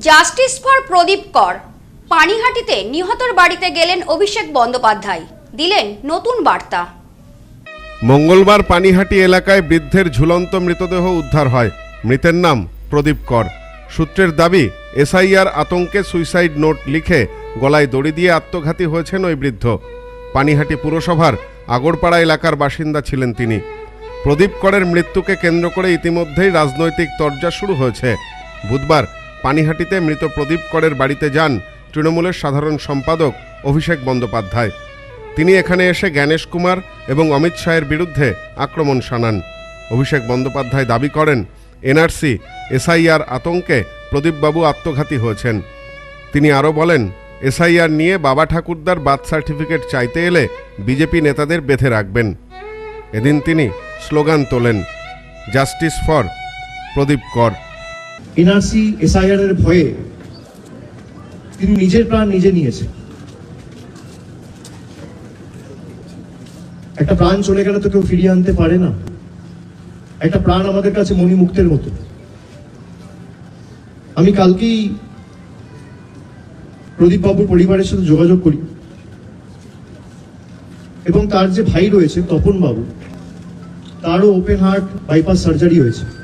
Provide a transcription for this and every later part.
Justice for প্রদীপ কর পানিহাটিতে নিহতর বাড়িতে গেলেন অভিষেক বন্দ্যোপাধ্যায়। দিলেন নতুন বার্তা। মঙ্গলবার পানিহাটি এলাকায় বৃদ্ধের ঝুলন্ত মৃতদেহ উদ্ধার হয়। মৃতের নাম প্রদীপ কর। সূত্রের দাবি, এসআইআর আতঙ্কে সুইসাইড নোট লিখে গলায় দড়ি দিয়ে আত্মঘাতী হয়েছেন ওই বৃদ্ধ। পানিহাটি পুরসভার আগরপাড়া এলাকার বাসিন্দা ছিলেন তিনি। প্রদীপ করের মৃত্যুকে কেন্দ্র করে ইতিমধ্যেই রাজনৈতিক তরজা শুরু হয়েছে। বুধবার পানিহাটিতে মৃত প্রদীপ করের বাড়িতে যান তৃণমূলের সাধারণ সম্পাদক অভিষেক বন্দ্যোপাধ্যায়। তিনি এখানে এসে জ্ঞানেশ কুমার এবং অমিত শাহের বিরুদ্ধে আক্রমণ শানান। অভিষেক বন্দ্যোপাধ্যায় দাবি করেন, এনআরসি, এসআইআর আতঙ্কে প্রদীপবাবু আত্মঘাতী হয়েছেন। তিনি আরও বলেন, এসআইআর নিয়ে বাবা ঠাকুরদার বার্থ সার্টিফিকেট চাইতে এলে বিজেপি নেতাদের বেঁধে রাখবেন। এদিন তিনি স্লোগান তোলেন, জাস্টিস ফর প্রদীপ কর। এনআরসি এসআইআর এর ভয়ে তিনি নিজের প্রাণ নিজে নিয়েছে একটা প্রাণ চলে গেলে তো কেউ ফিরিয়ে আনতে পারে না। একটা প্রাণ আমাদের কাছে মণিমুক্তের মতো। আমি কালকেই প্রদীপ বাবুর পরিবারের সাথে যোগাযোগ করি। এবং তার যে ভাই রয়েছে তপন বাবু তারও ওপেন হার্ট বাইপাস সার্জারি হয়েছে।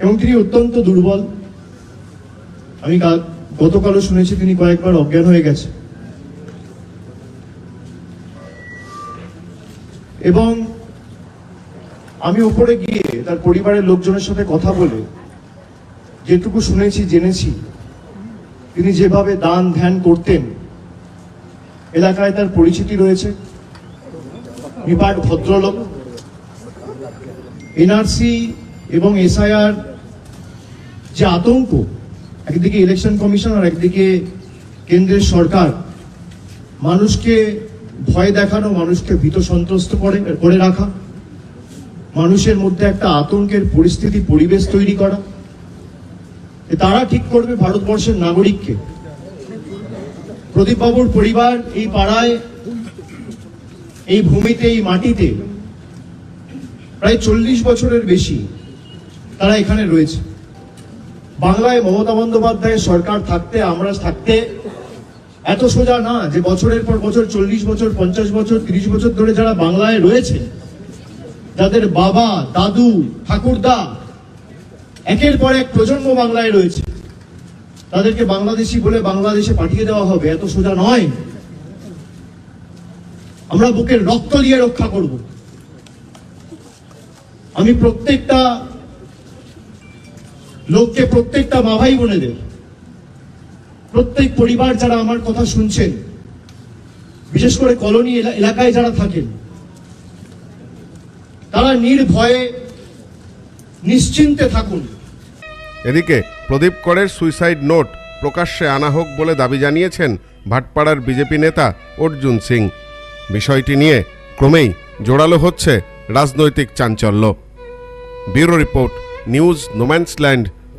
এবং তিনি অত্যন্ত দুর্বল। আমি কাল- গতকালও শুনেছি তিনি কয়েকবার অজ্ঞান হয়ে গেছে। এবং আমি উপরে গিয়ে তার পরিবারের লোকজনের সাথে কথা বলে যেটুকু শুনেছি, জেনেছি, তিনি যেভাবে দান ধ্যান করতেন, এলাকায় তার পরিচিতি রয়েছে। বিপাট ভদ্রলোক, এনআরসি এবং এসআইআর যে আতঙ্ক, একদিকে ইলেকশন কমিশন আর একদিকে কেন্দ্রের সরকার, মানুষকে ভয় দেখানো, মানুষকে ভীত সন্ত্রস্ত করে করে রাখা, মানুষের মধ্যে একটা আতঙ্কের পরিস্থিতি, পরিবেশ তৈরি করা তারা ঠিক করবে ভারতবর্ষের নাগরিককে। প্রদীপবাবুর পরিবার এই পাড়ায়, এই ভূমিতে, এই মাটিতে, প্রায় চল্লিশ বছরের বেশি তারা এখানে রয়েছে। বাংলায় মমতা বন্দ্যোপাধ্যায়ের সরকার থাকতে, আমরা থাকতে এত সোজা না যে বছরের পর বছর, চল্লিশ বছর, পঞ্চাশ বছর, তিরিশ বছর ধরে যারা বাংলায় রয়েছে, যাদের বাবা, দাদু, ঠাকুরদা, একের পর এক প্রজন্ম বাংলায় রয়েছে, তাদেরকে বাংলাদেশি বলে বাংলাদেশে পাঠিয়ে দেওয়া হবে, এত সোজা নয়। আমরা বুকের রক্ত দিয়ে রক্ষা করব। আমি প্রত্যেকটা লোককে প্রত্যেকটা ভাই বোনেদের প্রত্যেক পরিবার যারা আমার কথা শুনছেন, বিশেষ করে কলোনি এলাকায় যারা থাকেন, তারা নির্ভয়ে নিশ্চিন্তে থাকুন। এদিকে প্রদীপ করের সুইসাইড নোট প্রকাশ্যে আনা হোক বলে দাবি জানিয়েছেন ভাটপাড়ার বিজেপি নেতা অর্জুন সিং। বিষয়টি নিয়ে ক্রমেই জোরালো হচ্ছে রাজনৈতিক চাঞ্চল্য। Bureau report news no man's land